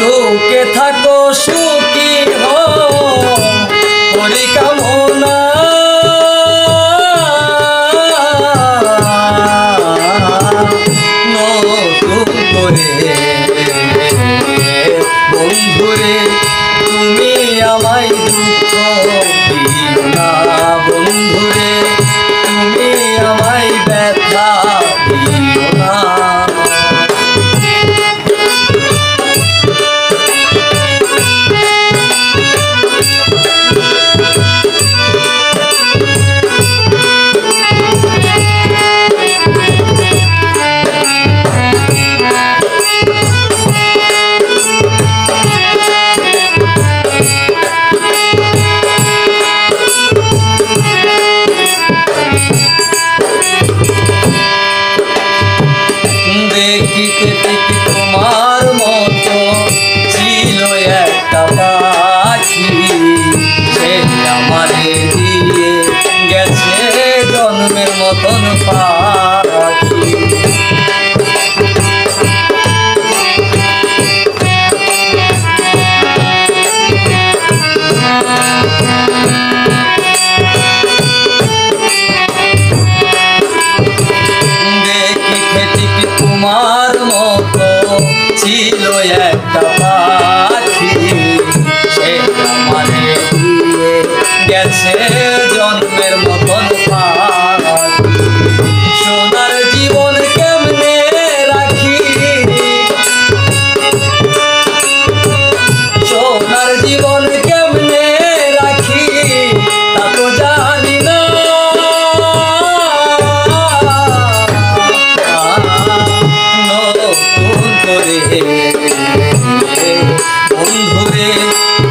সুখে থাকো সুখী হো করি কামনা। করে বন্ধুরে তুমি আমায় দুঃখ দিও না। দেখিতে ঠিক তোমার মতো ছিল একটা পাখি। সে আমারে দিয়ে গেছে জন্মের মতন পাখি। একটা পাখি সে আমারে দিয়ে গেছে।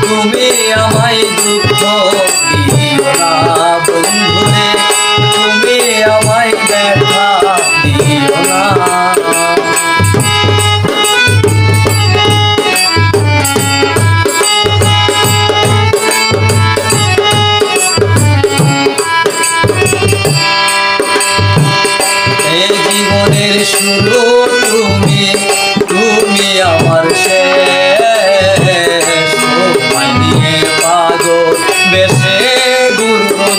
তুমি আমায় দুঃখ দিও না বন্ধুরে তুমি আমায় ব্যথা দিও জীবনের শুরু তুমি তুমি আমার শেষ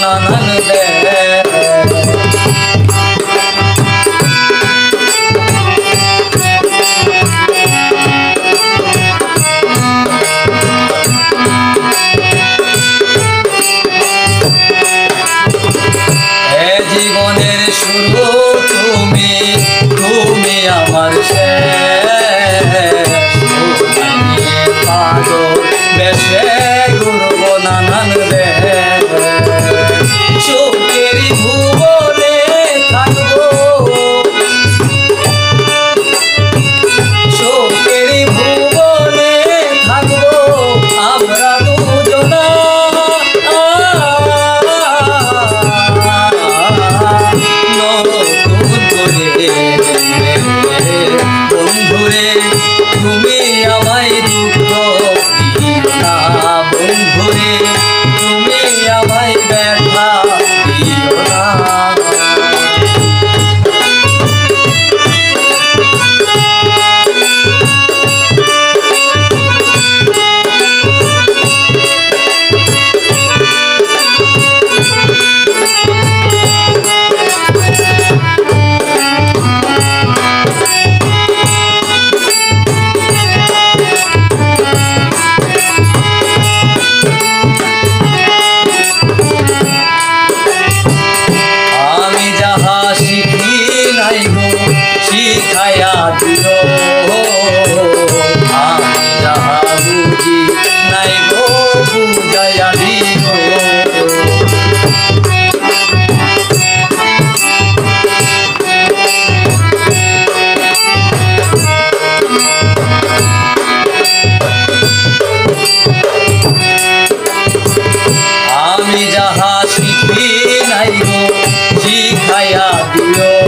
নানান দেয় নাই গো বুঝাইয়া দিল আমি যাহা শিখি নাই শিখাইয়া দিও।